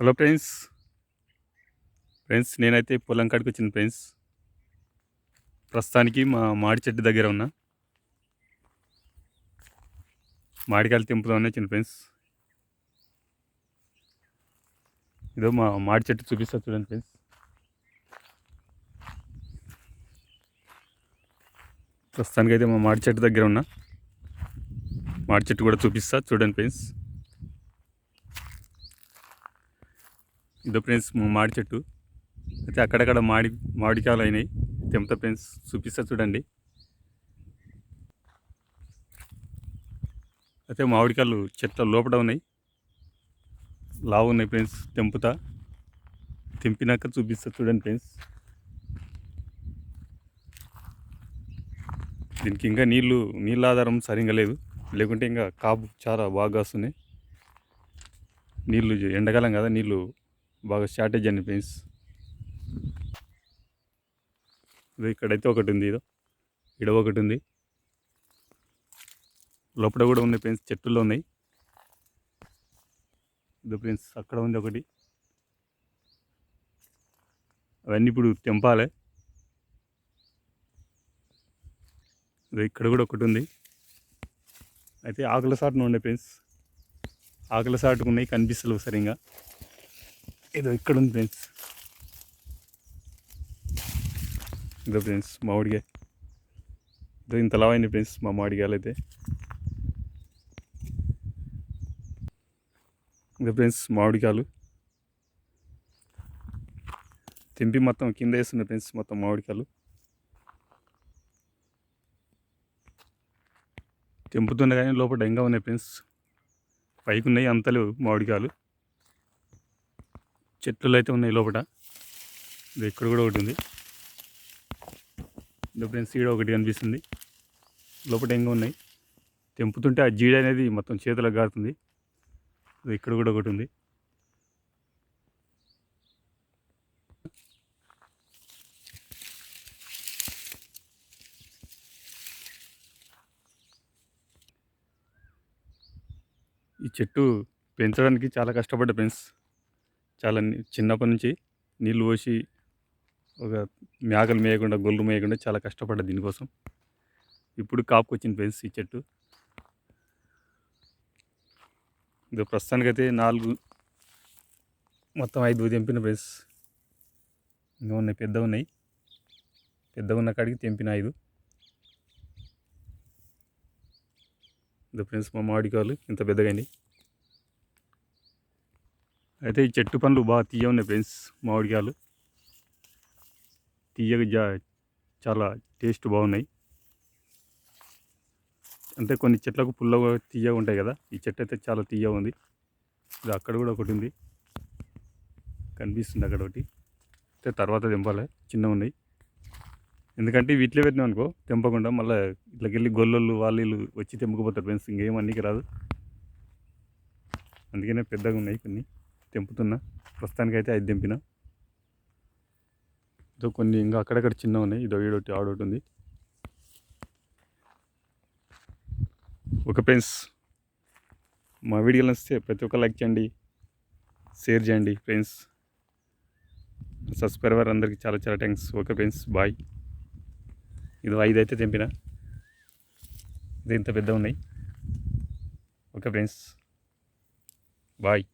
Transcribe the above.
Hello friends. Friends నేనైతే పొలం కాడికి వచ్చిన ఫ్రెండ్స్. ప్రస్తుతానికి మా మాడి చెట్టు దగ్గర ఉన్నా. మాడికాయలు తెంపుదామని వచ్చిన ఫ్రెండ్స్. ఇదో మా మాడి చెట్టు చూపిస్తా చూడండి ఫ్రెండ్స్. ప్రస్తుతానికి అయితే మా మాడి చెట్టు దగ్గర ఉన్నా. మాడి చెట్టు కూడా చూపిస్తా చూడండి ఫ్రెండ్స్. ఇదో ఫ్రెండ్స్ మామిడి చెట్టు. అయితే అక్కడక్కడ మాడి మామిడికాయలు అయినాయి. తెంపుతా ఫ్రెండ్స్ చూపిస్తా చూడండి. అయితే మామిడికాయలు చెట్ల లోపల ఉన్నాయి. లావు ఉన్నాయి ఫ్రెండ్స్ తెంపుతా. తెంపినాక చూపిస్తా చూడండి ఫ్రెండ్స్. దీనికి ఇంకా నీళ్ళు నీళ్ళ ఆధారం సరిగా లేదు. లేకుంటే ఇంకా కాపు చాలా బాగా వస్తున్నాయి నీళ్ళు ఎండకాలం కదా నీళ్ళు బాగా షార్టేజ్ అండి ఫ్రెండ్స్. ఇది ఇక్కడైతే ఒకటి ఉంది ఇదో. ఇడ ఒకటి ఉంది. లోపల కూడా ఉన్నాయి ఫ్రెండ్స్ చెట్టుల్లో ఉన్నాయి. ఇదో ఫ్రెండ్స్ అక్కడ ఉంది ఒకటి. అవన్నీ ఇప్పుడు తెంపాలి. ఇదో ఇక్కడ కూడా ఒకటి ఉంది. అయితే ఆకుల సాటును ఉండే ఫ్రెండ్స్. ఆకుల సాటుకున్నాయి కనిపిస్తలేవు సరిగా ఏదో ఇక్కడ ఉంది ఫ్రెండ్స్. ఇదో ఫ్రెండ్స్ మామిడికాయ. ఇదో ఇంత లావైంది ఫ్రెండ్స్ మా మామిడికాయలు అయితే. ఇదో ఫ్రెండ్స్ మామిడికాయలు. తెంపి మొత్తం కింద వేస్తున్నాయి ఫ్రెండ్స్ మొత్తం మామిడికాయలు. తెంపుతున్నాయి కానీ లోపల ఇంకా ఉన్నాయి ఫ్రెండ్స్. పైకి ఉన్నాయి అంతలు మామిడికాయలు. చెట్లు అయితే ఉన్నాయి లోపల ఇది ఇక్కడ కూడా ఒకటి ఉంది. ఇది ఫ్రెండ్స్ సీడ ఒకటి కనిపిస్తుంది. లోపల ఇంకా ఉన్నాయి. తెంపుతుంటే ఆ జీడ అనేది మొత్తం చేతులకు గారుతుంది. ఇక్కడ కూడా ఒకటి ఉంది. ఈ చెట్టు పెంచడానికి చాలా కష్టపడ్డ ఫ్రెండ్స్. చాలా చిన్నప్పటి నుంచి నీళ్ళు పోసి ఒక మేకలు మేయకుండా గొల్లు మేయకుండా చాలా కష్టపడ్డా దీనికోసం. ఇప్పుడు కాపుకొచ్చింది ఫ్రెండ్స్ ఈ చెట్టు. ఇది ప్రస్తుతానికైతే నాలుగు మొత్తం ఐదు తెంపిన ఫ్రెండ్స్. ఇంకా ఉన్నాయి పెద్ద ఉన్నాయి. పెద్దగా ఉన్న కాడికి తెంపిన ఐదు. ఇది ఫ్రెండ్స్ మా మామిడికాయలు ఇంత పెద్దగా అండి అయితే ఈ చెట్టు పండ్లు బాగా తీయ ఉన్నాయి ఫ్రెండ్స్ మామిడికాయలు. తీయగా జా చాలా టేస్ట్ బాగున్నాయి. అంటే కొన్ని చెట్లకు పుల్లగా తీయగా ఉంటాయి కదా ఈ చెట్టు అయితే చాలా తీయగా ఉంది. ఇది అక్కడ కూడా ఒకటి ఉంది. కనిపిస్తుంది అక్కడ ఒకటి. అయితే తర్వాత తెంపాలి చిన్నగా ఉన్నాయి. ఎందుకంటే వీటిలో పెట్టినాం అనుకో తెంపకుండా మళ్ళీ ఇట్లకి వెళ్ళి గొల్లలు వాళ్ళు వచ్చి తెంపుకుపోతారు ఫ్రెండ్స్ ఇంకేం అన్నికి రాదు. అందుకనే పెద్దగా ఉన్నాయి కొన్ని. తెంపుతున్నా. ప్రస్తుతానికైతే ఐదు తెంపిన. ఇదో కొన్ని ఇంకా అక్కడక్కడ చిన్నగా ఉన్నాయి. ఇదో ఏడోటి ఆడోటి ఉంది. ఒక ఫ్రెండ్స్ మా వీడియోలు వస్తే ప్రతి ఒక్క లైక్ చేయండి షేర్ చేయండి ఫ్రెండ్స్. సబ్స్క్రైబర్ అందరికీ చాలా చాలా థ్యాంక్స్ ఓకే ఫ్రెండ్స్ బాయ్. ఇది ఐదు అయితే తెంపిన. ఇది ఇంత పెద్ద ఉన్నాయి. Okay friends bye.